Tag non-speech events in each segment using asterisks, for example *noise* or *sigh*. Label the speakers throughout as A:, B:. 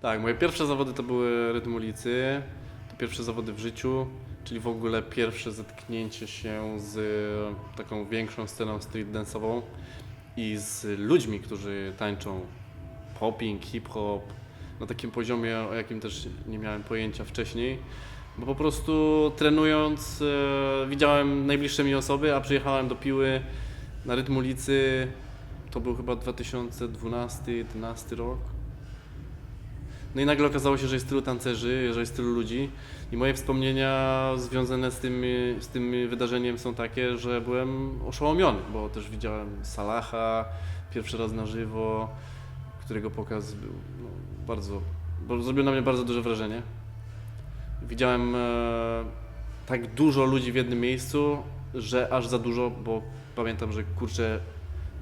A: Tak, moje pierwsze zawody to były rytm ulicy. To pierwsze zawody w życiu, czyli w ogóle pierwsze zetknięcie się z taką większą sceną street dance'ową i z ludźmi, którzy tańczą popping, hip-hop na takim poziomie, o jakim też nie miałem pojęcia wcześniej. Bo po prostu trenując e, widziałem najbliższe mi osoby, a przyjechałem do Piły na rytm ulicy. To był chyba 2012-2011 rok. No i nagle okazało się, że jest tylu tancerzy, że jest tylu ludzi i moje wspomnienia związane z tym, z tym wydarzeniem są takie, że byłem oszołomiony, bo też widziałem Salaha pierwszy raz na żywo, którego pokaz był no, bardzo, zrobił na mnie bardzo duże wrażenie. Widziałem e, tak dużo ludzi w jednym miejscu, że aż za dużo, bo pamiętam, że kurczę,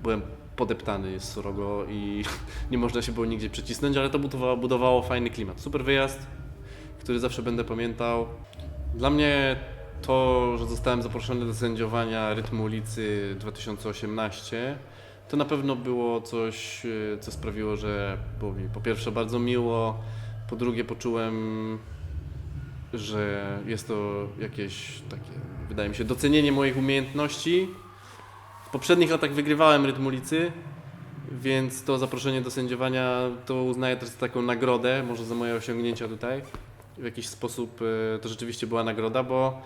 A: byłem podeptany z Sorogo i *laughs* nie można się było nigdzie przycisnąć, ale to budowało, budowało fajny klimat. Super wyjazd, który zawsze będę pamiętał. Dla mnie to, że zostałem zaproszony do sędziowania Rytmu ulicy 2018, to na pewno było coś, e, co sprawiło, że było mi po pierwsze bardzo miło, po drugie poczułem, że jest to jakieś takie, wydaje mi się, docenienie moich umiejętności. Poprzednich latach wygrywałem Rytm ulicy, więc to zaproszenie do sędziowania to uznaję też za taką nagrodę, może za moje osiągnięcia tutaj. W jakiś sposób e, to rzeczywiście była nagroda, bo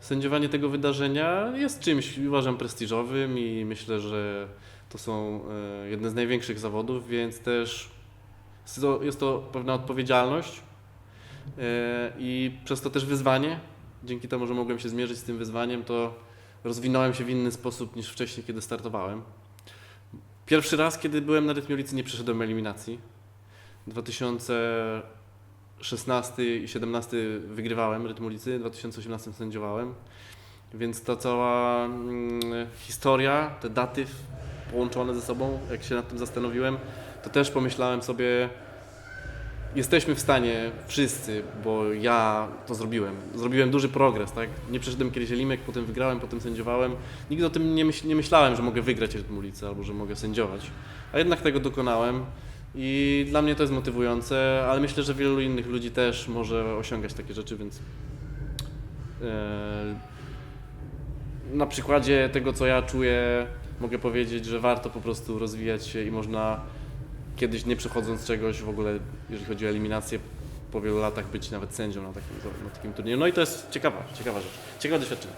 A: sędziowanie tego wydarzenia jest czymś, uważam, prestiżowym i myślę, że to są e, jedne z największych zawodów, więc też jest to, jest to pewna odpowiedzialność e, i przez to też wyzwanie. Dzięki temu, że mogłem się zmierzyć z tym wyzwaniem, to rozwinąłem się w inny sposób niż wcześniej, kiedy startowałem. Pierwszy raz, kiedy byłem na rytmie ulicy, nie przeszedłem eliminacji. 2016 i 2017 wygrywałem rytm ulicy, w 2018 sędziowałem. Więc ta cała mm, historia, te daty połączone ze sobą, jak się nad tym zastanowiłem, to też pomyślałem sobie, jesteśmy w stanie wszyscy, bo ja to zrobiłem. Zrobiłem duży progres, tak? Nie przeszedłem kiedyś Elimek, potem wygrałem, potem sędziowałem. Nigdy o tym nie, myśl, nie myślałem, że mogę wygrać rytm ulicy albo że mogę sędziować. A jednak tego dokonałem i dla mnie to jest motywujące, ale myślę, że wielu innych ludzi też może osiągać takie rzeczy, więc e, na przykładzie tego, co ja czuję, mogę powiedzieć, że warto po prostu rozwijać się i można kiedyś nie przechodząc czegoś w ogóle, jeżeli chodzi o eliminację, po wielu latach być nawet sędzią na takim, na takim turnieju. No i to jest ciekawa, ciekawa rzecz, ciekawe doświadczenie.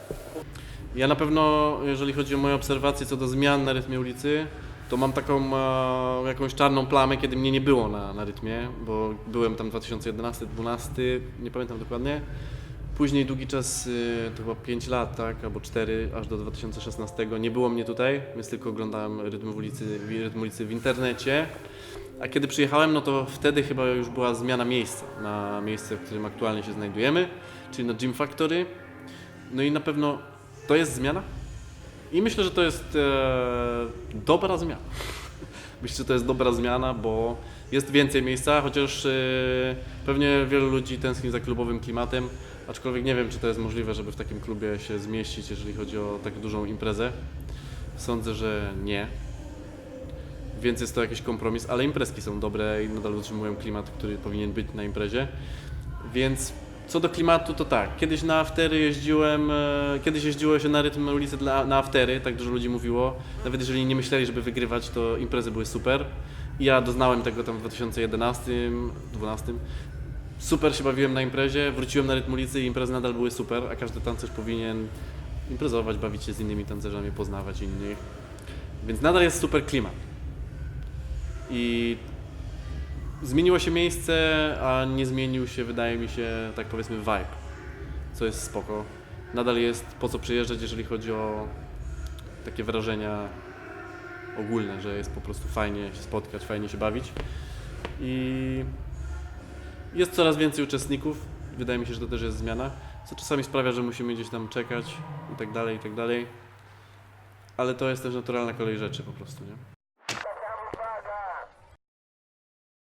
A: Ja na pewno, jeżeli chodzi o moje obserwacje co do zmian na rytmie ulicy, to mam taką e, jakąś czarną plamę, kiedy mnie nie było na, na rytmie, bo byłem tam 2011-2012, nie pamiętam dokładnie. Później długi czas, y, to chyba 5 lat, tak, albo 4, aż do 2016 nie było mnie tutaj, więc tylko oglądałem rytm w ulicy, rytm ulicy w internecie. A kiedy przyjechałem, no to wtedy chyba już była zmiana miejsca na miejsce, w którym aktualnie się znajdujemy, czyli na Gym Factory. No i na pewno to jest zmiana. I myślę, że to jest e, dobra zmiana. *laughs* Myślę, że to jest dobra zmiana, bo jest więcej miejsca, chociaż e, pewnie wielu ludzi tęskni za klubowym klimatem, aczkolwiek nie wiem, czy to jest możliwe, żeby w takim klubie się zmieścić, jeżeli chodzi o tak dużą imprezę. Sądzę, że nie. Więc jest to jakiś kompromis, ale imprezki są dobre i nadal utrzymują klimat, który powinien być na imprezie. Więc co do klimatu, to tak. Kiedyś na aftery jeździłem, e, kiedyś jeździło się na rytm ulicy dla, na aftery, tak dużo ludzi mówiło. Nawet jeżeli nie myśleli, żeby wygrywać, to imprezy były super. Ja doznałem tego tam w 2011, 2012. Super się bawiłem na imprezie, wróciłem na rytm ulicy i imprezy nadal były super, a każdy tancerz powinien imprezować, bawić się z innymi tancerzami, poznawać innych. Więc nadal jest super klimat. I zmieniło się miejsce, a nie zmienił się, wydaje mi się, tak powiedzmy, vibe, co jest spoko. Nadal jest po co przyjeżdżać, jeżeli chodzi o takie wrażenia ogólne, że jest po prostu fajnie się spotkać, fajnie się bawić. I jest coraz więcej uczestników, wydaje mi się, że to też jest zmiana, co czasami sprawia, że musimy gdzieś tam czekać i tak dalej, i tak dalej. Ale to jest też naturalna kolej rzeczy po prostu, nie?